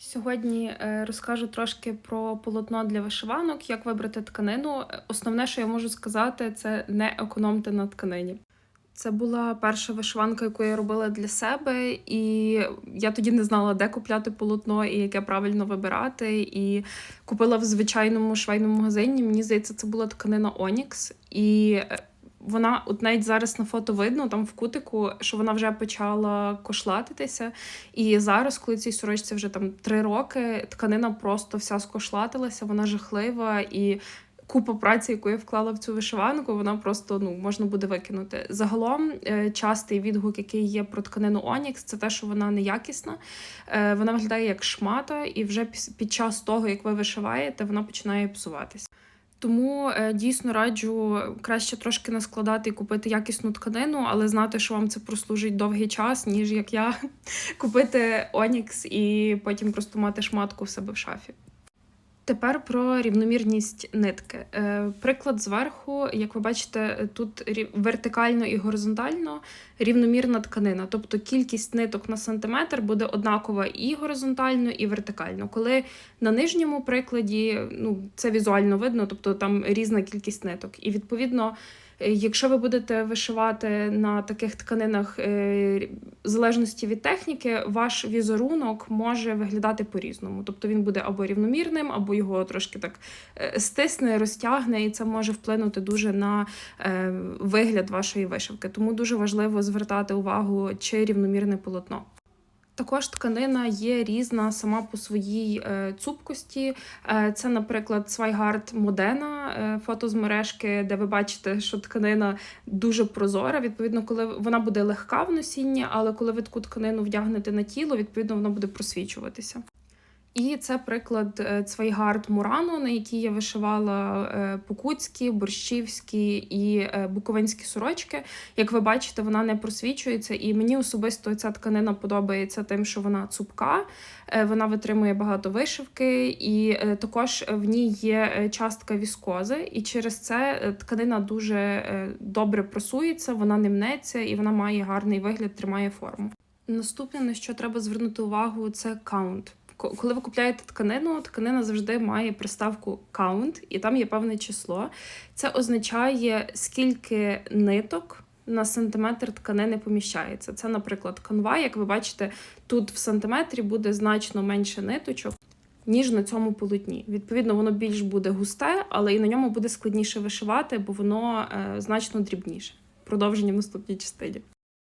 Сьогодні е, розкажу трошки про полотно для вишиванок, як вибрати тканину. Основне, що я можу сказати, це не економте на тканині. Це була перша вишиванка, яку я робила для себе, і я тоді не знала, де купляти полотно і яке правильно вибирати. І купила в звичайному швейному магазині. Мені здається, це була тканина Onyx. І е, вона, от навіть зараз на фото видно, там в кутику, що вона вже почала кошлатитися. І зараз, коли цій сорочці вже там три роки, тканина просто вся скошлатилася, вона жахлива і. Купа праці, яку я вклала в цю вишиванку, вона просто ну можна буде викинути. Загалом, е, частий відгук, який є про тканину Onyx, це те, що вона неякісна. Е, Вона виглядає як шмата, і вже під час того, як ви вишиваєте, вона починає псуватися. Тому е, дійсно раджу краще трошки наскладати і купити якісну тканину, але знати, що вам це прослужить довгий час, ніж як я купити Онікс і потім просто мати шматку в себе в шафі. Тепер про рівномірність нитки. Е, приклад зверху, як ви бачите, тут вертикально і горизонтально рівномірна тканина. Тобто кількість ниток на сантиметр буде однакова і горизонтально, і вертикально. Коли на нижньому прикладі ну, це візуально видно, тобто там різна кількість ниток. І відповідно, якщо ви будете вишивати на таких тканинах, е, в залежності від техніки, ваш візерунок може виглядати по-різному. Тобто він буде або рівномірним, або його трошки так е, стисне, розтягне, і це може вплинути дуже на е, вигляд вашої вишивки. Тому дуже важливо звертати увагу, чи рівномірне полотно. Також тканина є різна сама по своїй е, цупкості. Е, це, наприклад, Свайгард Модена, фото з мережки, де ви бачите, що тканина дуже прозора. Відповідно, коли вона буде легка в носінні, але коли ви таку тканину вдягнете на тіло, відповідно, вона буде просвічуватися. І це приклад е, Цвайгард Мурано, на якій я вишивала е, покутські, борщівські і е, буковинські сорочки. Як ви бачите, вона не просвічується, і мені особисто ця тканина подобається тим, що вона цупка, вона витримує багато вишивки, і також в ній є частка віскози, і через це тканина дуже добре просується, вона не мнеться і вона має гарний вигляд, тримає форму. Наступне, на що треба звернути увагу, це каунт. Ко- Коли ви купляєте тканину, тканина завжди має приставку count, і там є певне число. Це означає, скільки ниток на сантиметр тканини поміщається. Це, наприклад, канва. Як ви бачите, тут в сантиметрі буде значно менше ниточок. Ніж на цьому полотні. Відповідно, воно більш буде густе, але і на ньому буде складніше вишивати, бо воно е, значно дрібніше. Продовження в наступній частині.